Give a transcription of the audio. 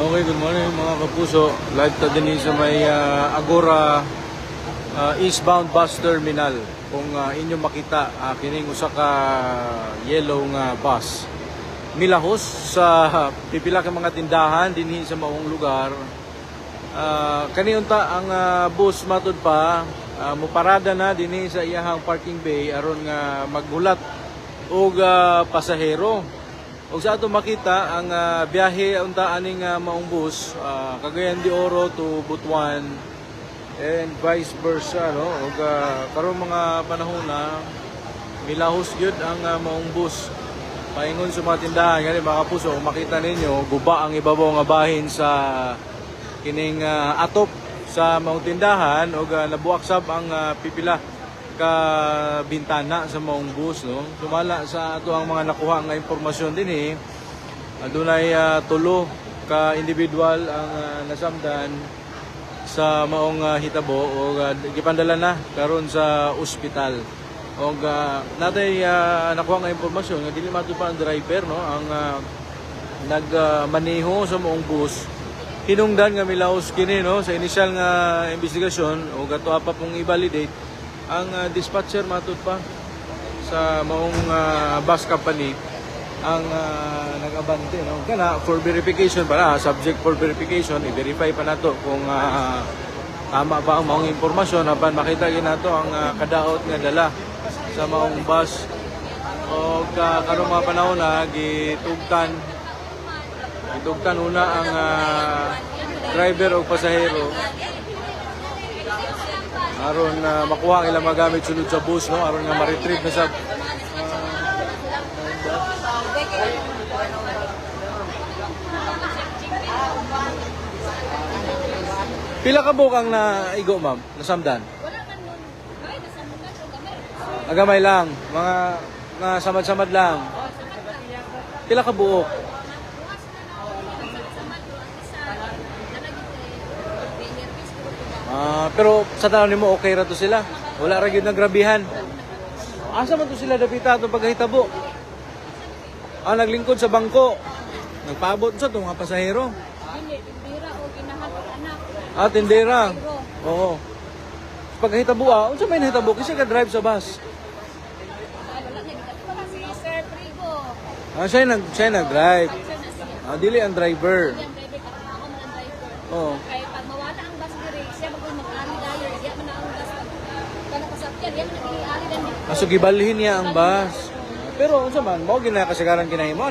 Okay, good morning mga kapuso. Live ta din sa may ah, Agora ah, eastbound bus terminal. Kung ah, inyo makita, uh, kining usa ka yellow nga bus. Milahos sa pipila ka mga tindahan dinhi sa maong lugar. Ah, kani unta ang ah, bus matud pa ah, muparada na dinhi sa iyahang parking bay aron nga maghulat og ah, pasahero. Og sa ato makita ang ah, biyahe unta aning ah, maong bus ah, Cagayan de Oro to Butuan and vice versa no. Og ah, karon mga panahon na milahos gyud ang ah, maong bus. Paingon sa mga tindahan gani mga puso makita ninyo guba ang ibabaw nga bahin sa kining ah, atop sa maong tindahan og uh, nabuak sab ang ah, pipila ka bintana sa maong bus no? Sumala sa ato ang mga nakuha nga impormasyon din eh. Adunay ah, tulo ka individual ang ah, nasamdan sa maong ah, hitabo o uh, gipandala na karon sa ospital. Og uh, natay ah, nakuha nga impormasyon nga dili matupad ang driver no? Ang ah, nagmaneho sa maong bus. Hinungdan nga milaos kini no? Sa initial nga investigasyon o gato pa pong i-validate ang ah, dispatcher matud pa sa maong ah, bus company ang ah, nag-abante no? Kana for verification para subject for verification i-verify pa nato kung ah, tama ba ang maong impormasyon apan makita gyud nato ang ah, kadaot nga dala sa maong bus. O ka karong mga panahon na gitugtan gitugtan una ang ah, driver o pasahero aron na makuha ang ilang magamit sunod sa bus no? Aron nga ma-retrieve na sa Pila ka bukang na igo ma'am? Nasamdan? Wala man nun. Agamay lang. Mga nga samad-samad lang. Pila ka buok Bukas na na ako. Sa madro, ang isa, nalagit eh, benervis Ah, pero sa tanong nimo okay ra to sila. Wala ra gyud nagrabihan. Asa man to sila dapita itong paghitabo? Ah, naglingkod sa bangko. Nagpaabot sa itong mga pasahero. Hindi, bira o ginahatag anak. Ah, tindera. Oo. Paghitabo ah, unsa may nahitabo kasi ka drive sa bus. Ah, siya nag siya nag-drive. Ah, dili ang driver. Yan, driver ka. Ako man ang driver. Oo. Kaya pag mawala ang siya magkong mag-ari dayo. Diya man ang bus. Kana kasapyan, diya man nag-ari dan dito. Ah, gibalhin niya ang bus. Pero unsa man, mao ginakasagaran kinahimo